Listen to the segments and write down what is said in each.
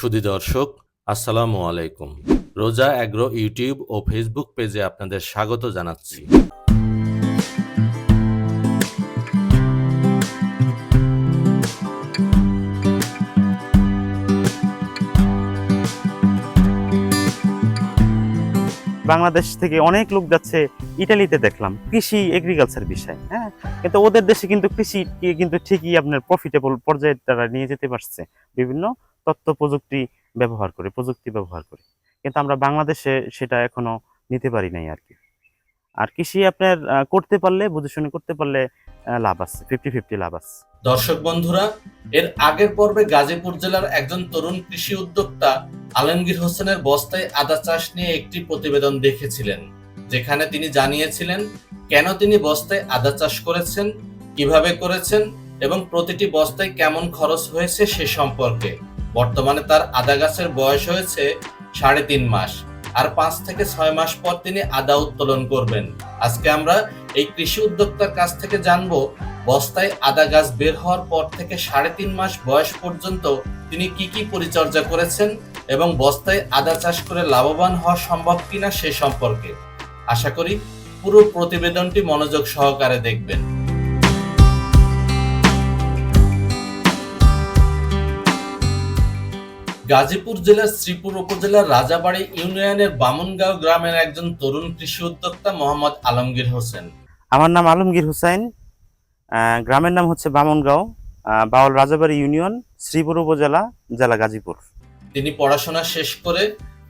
সুধী দর্শক, আসসালামু আলাইকুম। রোজা অ্যাগ্রো ইউটিউব ও ফেসবুক পেজে আপনাদের স্বাগত জানাচ্ছি। বাংলাদেশ থেকে অনেক লোক যাচ্ছে ইটালিতে দেখলাম, কৃষি এগ্রিকালচার বিষয় হ্যাঁ? কিন্তু ওদের দেশে কিন্তু কৃষি কিন্তু ঠিকই আপনার প্রফিটেবল পর্যায়ে তারা নিয়ে যেতে পারছে বিভিন্ন তথ্য প্রযুক্তি ব্যবহার করে, প্রযুক্তি ব্যবহার করে। কিন্তু আমরা বাংলাদেশে সেটা এখনও নিতে পারি নাই আর কি। আর কৃষি আপনার করতে পারলে বুঝে শুনে করতে পারলে লাভ আছে ফিফটি ফিফটি লাভ আছে। দর্শক বন্ধুরা, এর আগের পর্বে গাজীপুর জেলার একজন তরুণ কৃষি উদ্যোক্তা আলমগীর হোসেনের বস্তায় আদা চাষ নিয়ে একটি প্রতিবেদন দেখেছিলেন, যেখানে তিনি জানিয়েছিলেন কেন তিনি বস্তায় আদা চাষ করেছেন, কীভাবে করেছেন এবং প্রতিটি বস্তায় কেমন খরচ হয়েছে সে সম্পর্কে। বর্তমানে তার আদা গাছের বয়স হয়েছে সাড়ে তিন মাস, আর পাঁচ থেকে ছয় মাস পর তিনি আদা উত্তোলন করবেন। আজকে আমরা এই কৃষি উদ্যোক্তার কাছ থেকে জানব, বস্তায় আদা গাছ বের হওয়ার পর থেকে সাড়ে তিন মাস বয়স পর্যন্ত তিনি কি কি পরিচর্যা করেছেন এবং বস্তায় আদা চাষ করে লাভবান হওয়া সম্ভব কিনা সে সম্পর্কে। আশা করি পুরো প্রতিবেদনটি মনোযোগ সহকারে দেখবেন। গাজীপুর জেলার শ্রীপুর উপজেলার রাজাবাড়ি ইউনিয়নের বামুনগাঁও গ্রামের একজন তরুণ কৃষি উদ্যোক্তা মোহাম্মদ আলমগীর হোসেন। আমার নাম আলমগীর হুসাইন আহ, গ্রামের নাম হচ্ছে বামনগাঁও বাউল রাজাবাড়ি ইউনিয়ন শ্রীপুর উপজেলা জেলা গাজীপুর। তিনি পড়াশোনা শেষ করে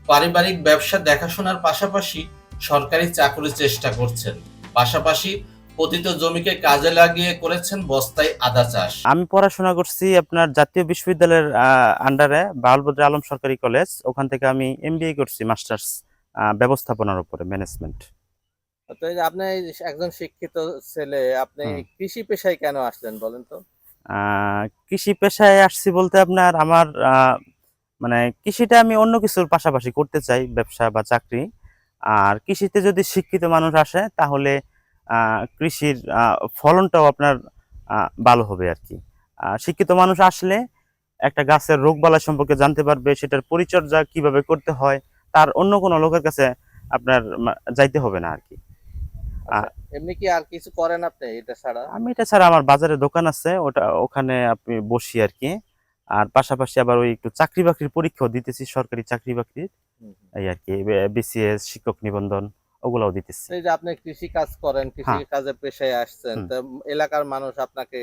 পারিবারিক ব্যবসা দেখাশোনার পাশাপাশি সরকারি চাকরির চেষ্টা করছেন। পাশাপাশি পতিত জমিকে কাজে লাগিয়ে করেছেন বস্তায় আদা চাষ। আমি পড়াশোনা করছি আপনার জাতীয় বিশ্ববিদ্যালয়ের আন্ডারে বাউলবদ্র আলম সরকারি কলেজ। ওখান থেকে আমি এমবিএ করছি মাস্টার্স ব্যবস্থাপনার উপরে ম্যানেজমেন্ট তো আপনি একজন শিক্ষিত ছেলে আপনি কৃষি পেশায় কেন আসলেন বলেন তো? কৃষি পেশায় আসছি বলতে আপনার আমার আহ, মানে কৃষিটা আমি অন্য কিছুর পাশাপাশি করতে চাই ব্যবসা বা চাকরি। আর কৃষিতে যদি শিক্ষিত মানুষ আসে তাহলে আহ, কৃষির ফলনটাও আপনার ভালো হবে আর কি। শিক্ষিত মানুষ আসলে একটা গাছের রোগবালাই সম্পর্কে জানতে পারবে সেটার পরিচর্যা কীভাবে করতে হয় তার অন্য কোনো লোকের কাছে আপনার যাইতে হবে না আর কি। আচ্ছা, এমনি কি আর কিছু করেন আপনি এটা ছাড়া? আমি এটা ছাড়া আমার বাজারে দোকান আছে ওটা ওখানে আপনি বসি আর কি। আর পাশাপাশি আবার ওই একটু চাকরি বাকরির পরীক্ষাও দিতেছি সরকারি চাকরি বাকরির। এই আর কি বিসিএস শিক্ষক নিবন্ধন। ওগুলাও দিতেছি। এই যে আপনি কৃষি কাজ করেন কৃষি হ্যাঁ। কাজের পেশায় আসছেন তো এলাকার মানুষ আপনাকে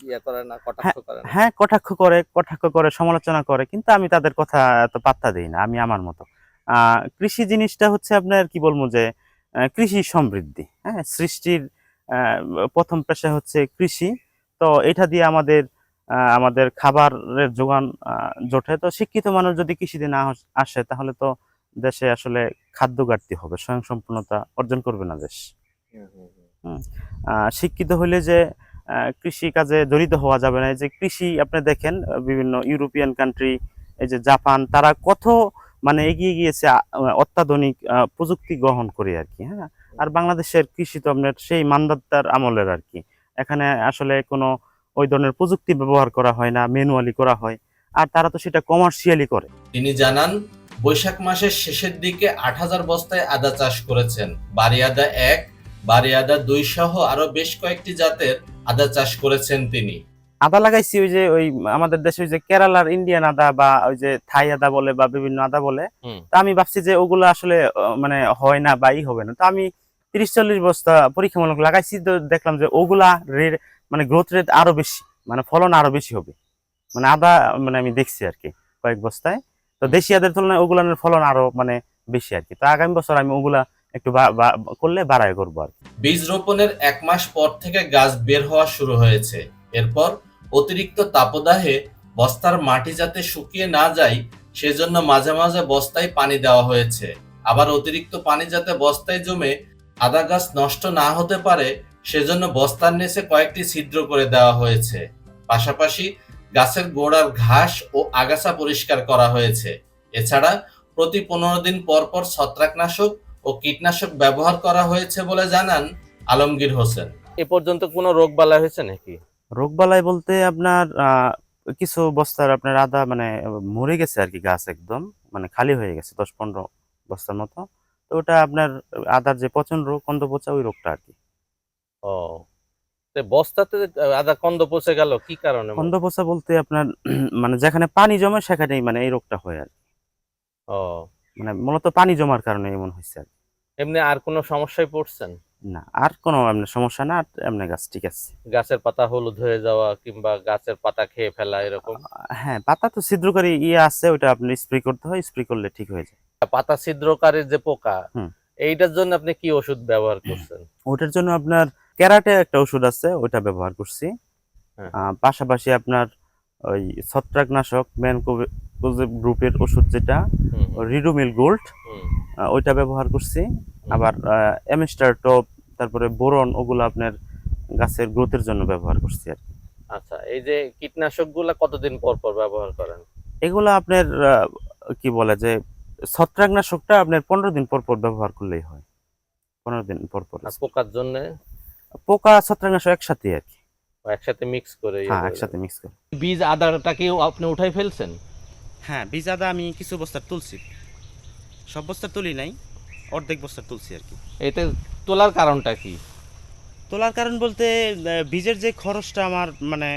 ইয়ে করে না কটাক্ষ করে না? হ্যাঁ কটাক্ষ করে কটাক্ষ করে সমালোচনা করে কিন্তু আমি তাদের কথা এত পাত্তা দিই না আমি আমার মতো। কৃষি জিনিসটা হচ্ছে আপনার কি বলব যে কৃষি সমৃদ্ধি হ্যাঁ সৃষ্টির প্রথম পেশা হচ্ছে কৃষি তো এটা দিয়ে আমাদের আহ, আমাদের খাবারের যোগান জোটে। তো শিক্ষিত মানুষ যদি কৃষিতে না আসে তাহলে তো দেশে আসলে খাদ্য ঘাটতি হবে স্বয়ংসম্পূর্ণতা অর্জন করবে না দেশ। শিক্ষিত হইলে যে আহ, কৃষি কাজে জড়িত হওয়া যাবে না। যে কৃষি আপনি দেখেন বিভিন্ন ইউরোপিয়ান কান্ট্রি এই যে জাপান তারা কত মানে এগিয়ে গিয়েছে অত্যাধুনিক আহ, প্রযুক্তি গ্রহণ করে আর কি হ্যাঁ? আর বাংলাদেশের কৃষি তো আপনার সেই মান্দাত্তার আমলের আর কি। এখানে আসলে কোনো ওই ধরনের প্রযুক্তি ব্যবহার করা হয় না ম্যানুয়ালি করা হয়। আর তারা তো সেটা কমার্শিয়ালি করে। তিনি জানান বৈশাখ মাসের শেষের দিকে আট হাজার বস্তায় আদা চাষ করেছেন। বাড়ি আদা এক বাড়ি আদা দুই সহ আরও বেশ কয়েকটি জাতের আদা চাষ করেছেন তিনি। আদা লাগাইছি ওই যে ওই আমাদের দেশে ওই যে কেরালার ইন্ডিয়ান আদা বা ওই যে থাই আদা বলে বা বিভিন্ন আদা বলে। তা আমি ভাবছি যে ওগুলো আসলে মানে হয় না বা ই হবে না। তো আমি তিরিশ চল্লিশ বস্তা পরীক্ষামূলক লাগাইছি তো দেখলাম যে ওগুলা রেট মানে গ্রোথ রেট আরও বেশি মানে ফলন আরও বেশি হবে। মানে আদা মানে আমি দেখছি আর কি কয়েক বস্তায়। তো দেশি আদের তুলনায় ওগুলানের ফলন আরও মানে বেশি আর কি। তো আগামী বছর আমি ওগুলা একটু করলে বাড়ায় করব আর বীজ রোপণের এক মাস পর থেকে গাছ বের হওয়া শুরু হয়েছে। এরপর অতিরিক্ত তাপদাহে বস্তার মাটি যাতে শুকিয়ে না যায়, সেজন্য মাঝে মাঝে বস্তায় পানি দেওয়া হয়েছে। আবার অতিরিক্ত পানি যাতে বস্তায় জমে আদা গাছ নষ্ট না হতে পারে, সেজন্য বস্তার নিচে কয়েকটি ছিদ্র করে দেওয়া হয়েছে। পাশাপাশি গাছের গোড়ার ঘাস ও আগাছা পরিষ্কার করা হয়েছে। এছাড়া প্রতি পনেরো দিন পর পর ছত্রাকনাশক ও কীটনাশক ব্যবহার করা হয়েছে বলে জানান আলমগীর হোসেন। এ পর্যন্ত কোনো রোগ বালাই হয়েছে নাকি? রোগবালাই বলতে আপনার কিছু বস্তার আপনার আদা মানে মরে গেছে আর কি গাছ একদম মানে খালি হয়ে গেছে দশ পনেরো বস্তার মতো। তো ওটা আপনার আদার যে পচন রোগ কন্দ পচা ওই রোগটা আর কি। ও বস্তাতে আদা কন্দ পচে গেল কি কারণে? কন্দ পচা বলতে আপনার মানে যেখানে পানি জমে সেখানেই মানে এই রোগটা হয় আর ও। মানে মূলত পানি জমার কারণে এমন হয়েছে আর। এমনি আর কোনো সমস্যায় পড়ছেন? না আর কোনো এমনি সমস্যা না আর এমনি গাছ ঠিক আছে। গাছের পাতা হলুদ হয়ে যাওয়া কিংবা গাছের পাতা খেয়ে ফেলা এরকম? হ্যাঁ পাতা তো ছিদ্রকারী ইয়ে আছে ওটা আপনি স্প্রে করতে হয় স্প্রে করলে ঠিক হয়ে যায়। পাতা ছিদ্রকারীর যে পোকা হুম। এইটার জন্য আপনি কি ওষুধ ব্যবহার করছেন? ওটার জন্য আপনার ক্যারাটে একটা ওষুধ আছে ওটা ব্যবহার করছি। হ্যাঁ। পাশাপাশি আপনার ওই ছত্রাকনাশক ম্যান গ্রুপের ওষুধ যেটা রিডোমিল গোল্ড ওইটা ব্যবহার করছি। আবার এমিস্টার টপ তারপরে বোরন ওগুলো আপনার গাছের গ্রোথের জন্য ব্যবহার করছি আর আচ্ছা এই যে কীটনাশকগুলা কতদিন পর পর ব্যবহার করেন? এগুলো আপনার কি বলে যে ছত্রাকনাশকটা আপনার পনেরো দিন পর পর ব্যবহার করলেই হয়। পনেরো দিন পর পর। পোকার জন্য? পোকা ছত্রাকনাশক একসাথে আর কি। একসাথে মিক্স করে ইয়ে হ্যাঁ একসাথে মিক্স করে। বীজ আদাটাকে আপনি উঠাই ফেলছেন? হ্যাঁ বীজ আদা আমি কিছু বস্তার তুলছি। সব বস্তার তুলি নাই অর্ধেক বস্তার তুলছি আর কি। এতে তোলার কারণটা কি? তোলার কারণ বলতে বীজের যে খরচটা আমার মানে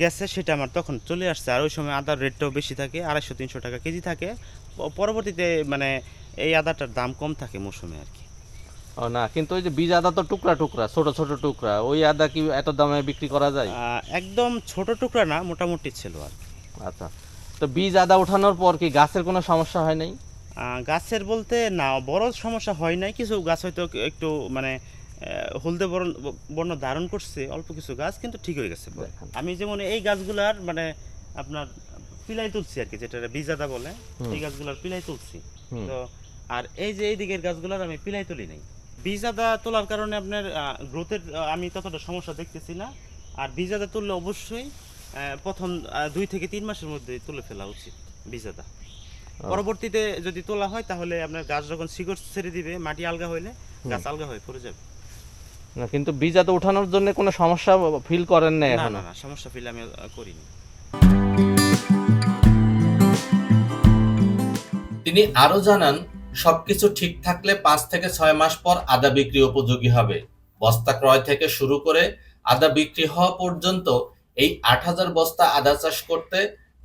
গেছে সেটা আমার তখন চলে আসছে। আর ওই সময় আদার রেটটাও বেশি থাকে আড়াইশো তিনশো টাকা কেজি থাকে। পরবর্তীতে মানে এই আদাটার দাম কম থাকে মৌসুমে আর কি। ও না কিন্তু ওই যে বীজ আদা তো টুকরা টুকরা ছোট ছোট টুকরা ওই আদা কি এত দামে বিক্রি করা যায়? একদম ছোট টুকরা না মোটামুটি ছিল আর কি। আচ্ছা তো বীজ আদা ওঠানোর পর কি গাছের কোনো সমস্যা হয় নাই? গাছের বলতে না বড় সমস্যা হয় নাই। কিছু গাছ হয়তো একটু মানে হলদে বর্ণ বর্ণ ধারণ করছে অল্প কিছু গাছ কিন্তু ঠিক হয়ে গেছে। আমি যেমন এই গাছগুলার মানে আপনার পিলাই তুলছি আর কি যেটা বীজাদা বলে এই গাছগুলার পিলাই তুলছি। তো আর এই যে এই দিকের গাছগুলার আমি পিলাই তুলি নাই। বীজাদা তোলার কারণে আপনার গ্রোথের আমি ততটা সমস্যা দেখতেছি না। আর বীজাদা তুললে অবশ্যই প্রথম দুই থেকে তিন মাসের মধ্যে তুলে ফেলা উচিত বীজাদা। পরবর্তীতে যদি তোলা হয় তাহলে আপনার গাছ যখন শিকড় ছেড়ে দিবে মাটি আলগা হইলে গাছ আলগা হয়ে পড়ে যাবে। না কিন্তু বীজ আদা ওঠানোর জন্য কোনো সমস্যা ফিল করেন না এখন? না না সমস্যা ফিল আমি করিনি। তিনি আরও জানান সবকিছু ঠিক থাকলে পাঁচ থেকে ছয় মাস পর আদা বিক্রি উপযোগী হবে। বস্তা ক্রয় থেকে শুরু করে আদা বিক্রি হওয়া পর্যন্ত এই আট হাজার বস্তা আদা চাষ করতে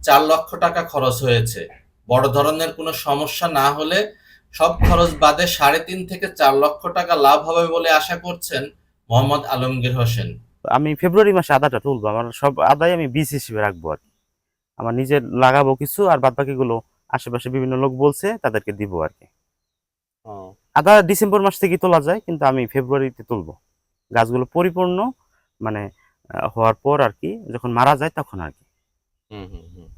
চার লক্ষ টাকা খরচ হয়েছে। বড় ধরনের কোনো সমস্যা না হলে সব খরচ বাদে সাড়ে তিন থেকে চার লক্ষ টাকা লাভ হবে বলে আশা করছেন মোহাম্মদ আলমগীর হোসেন। আমি ফেব্রুয়ারি মাসে আদাটা তুলবো আমার সব আদাই আমি বীজ হিসেবে রাখব আর আমার নিজের লাগাবো কিছু আর বাদ বাকিগুলো আশেপাশে বিভিন্ন লোক বলছে তাদেরকে দিব আর কি। আদা ডিসেম্বর মাস থেকে তোলা যায় কিন্তু আমি ফেব্রুয়ারিতে তুলবো। গাছগুলো পরিপূর্ণ মানে আহ, হওয়ার পর আর কি যখন মারা যায় তখন আর কি। হুম হুম হুম।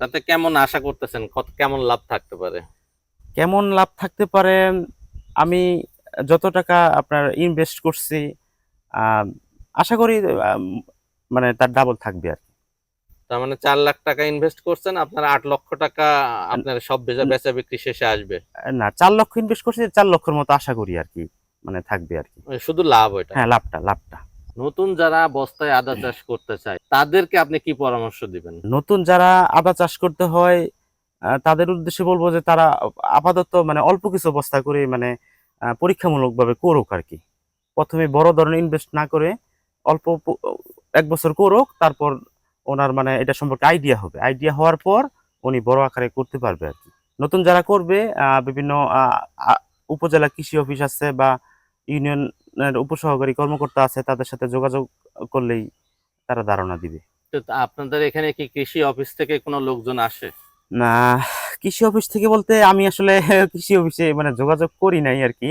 তাতে কেমন আশা করতেছেন? কত কেমন লাভ থাকতে পারে? কেমন লাভ থাকতে পারে? আমি যত টাকা আপনার ইনভেস্ট করছি আশা করি মানে তার ডাবল থাকবে আর কি। তার মানে চার লাখ টাকা ইনভেস্ট করছেন আপনার আট লক্ষ টাকা আপনার সব বেচা বেচা বিক্রি শেষে আসবে। না চার লক্ষ ইনভেস্ট করছি চার লক্ষের মতো আশা করি আর কি মানে থাকবে আর কি। শুধু লাভ ওইটা? হ্যাঁ লাভটা লাভটা। নতুন যারা বস্তায় আদা চাষ করতে চায় তাদেরকে আপনি কি পরামর্শ দিবেন? নতুন যারা আদা চাষ করতে হয় তাদের উদ্দেশ্যে বলব যে তারা আপাতত মানে অল্প কিছু অবস্থা করে মানে পরীক্ষামূলকভাবে করুক আর কি। প্রথমে বড় ধরনের ইনভেস্ট না করে অল্প এক বছর করুক, তারপর ওনার মানে এটা সম্পর্কে আইডিয়া হবে। আইডিয়া হওয়ার পর উনি বড় আকারে করতে পারবে আর কি। নতুন যারা করবে বিভিন্ন উপজেলা কৃষি অফিস আছে বা ইউনিয়নের উপসহকারী কর্মকর্তা আছে, তাদের সাথে যোগাযোগ করলেই তারা ধারণা দিবে। তো আপনাদের এখানে কি কৃষি অফিস থেকে কোনো লোকজন আসে? কৃষি অফিস থেকে বলতে আমি আসলে কৃষি অফিসে মানে যোগাযোগ করি নাই আর কি।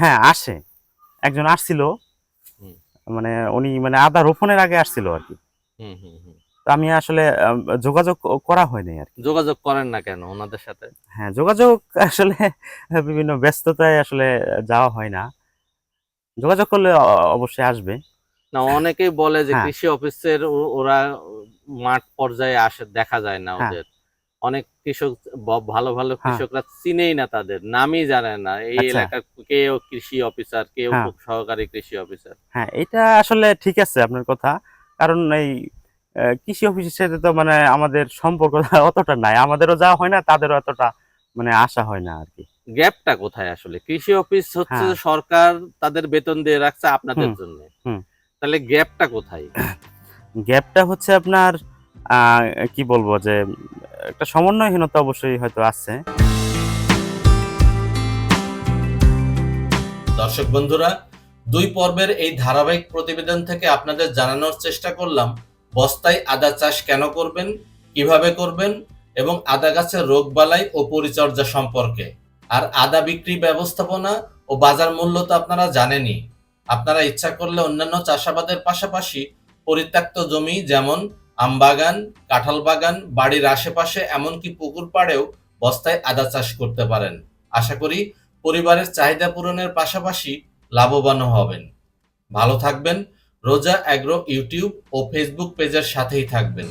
হ্যাঁ আসে। একজন আসছিল। মানে উনি মানে আদা রোপণের আগে আসছিল আর কি। আমি আসলে যোগাযোগ করা হয়নি আর কি। যোগাযোগ করেন না কেন ওনাদের সাথে? হ্যাঁ যোগাযোগ আসলে বিভিন্ন ব্যস্ততায় আসলে যাওয়া হয় না। যোগাযোগ করলে অবশ্যই আসবে। না অনেকেই বলে যে হ্যাঁ। কৃষি অফিসের ওরা মাঠ পর্যায়ে আসে দেখা যায় না হ্যাঁ। ওদের। অনেক কৃষক ভালো ভালো হ্যাঁ। কৃষকরা চিনেই না তাদের নামই জানে না। এই আচ্ছা। এলাকার কেউ কৃষি অফিসার কেউ হ্যাঁ। সহকারী কৃষি অফিসার। হ্যাঁ এটা আসলে ঠিক আছে আপনার কথা। কারণ এই কৃষি অফিসের সাথে তো মানে আমাদের সম্পর্ক অতটা নাই। আমাদেরও যাওয়া হয় না তাদেরও অতটা মানে আশা হয় না আর কি। গ্যাপটা কোথায় আসলে? কৃষি অফিস হচ্ছে। সরকার তাদের বেতন দিয়ে রাখছে আপনাদের জন্য। তাহলে গ্যাপটা কোথায়? গ্যাপটা হচ্ছে আপনার কি বলব যে, একটা সমন্বয়হীনতা অবশ্যই হয়তো আছে। দর্শক বন্ধুরা, দুই পর্বের এই ধারাবাহিক প্রতিবেদন থেকে আপনাদের জানানোর চেষ্টা করলাম, বস্তায় আদা চাষ কেন করবেন, কীভাবে করবেন এবং আদা গাছের রোগবালাই ও পরিচর্যা সম্পর্কে। আর আদা বিক্রি ব্যবস্থাপনা ও বাজার মূল্য তো আপনারা জানেনই। আপনারা ইচ্ছা করলে অন্যান্য চাষাবাদের পাশাপাশি পরিত্যক্ত জমি যেমন আমবাগান কাঁঠাল বাগান বাড়ির আশেপাশে এমনকি পুকুর পাড়েও বস্তায় আদা চাষ করতে পারেন। আশা করি পরিবারের চাহিদা পূরণের পাশাপাশি লাভবানও হবেন। ভালো থাকবেন। রোজা অ্যাগ্রো ইউটিউব ও ফেসবুক পেজের সাথেই থাকবেন।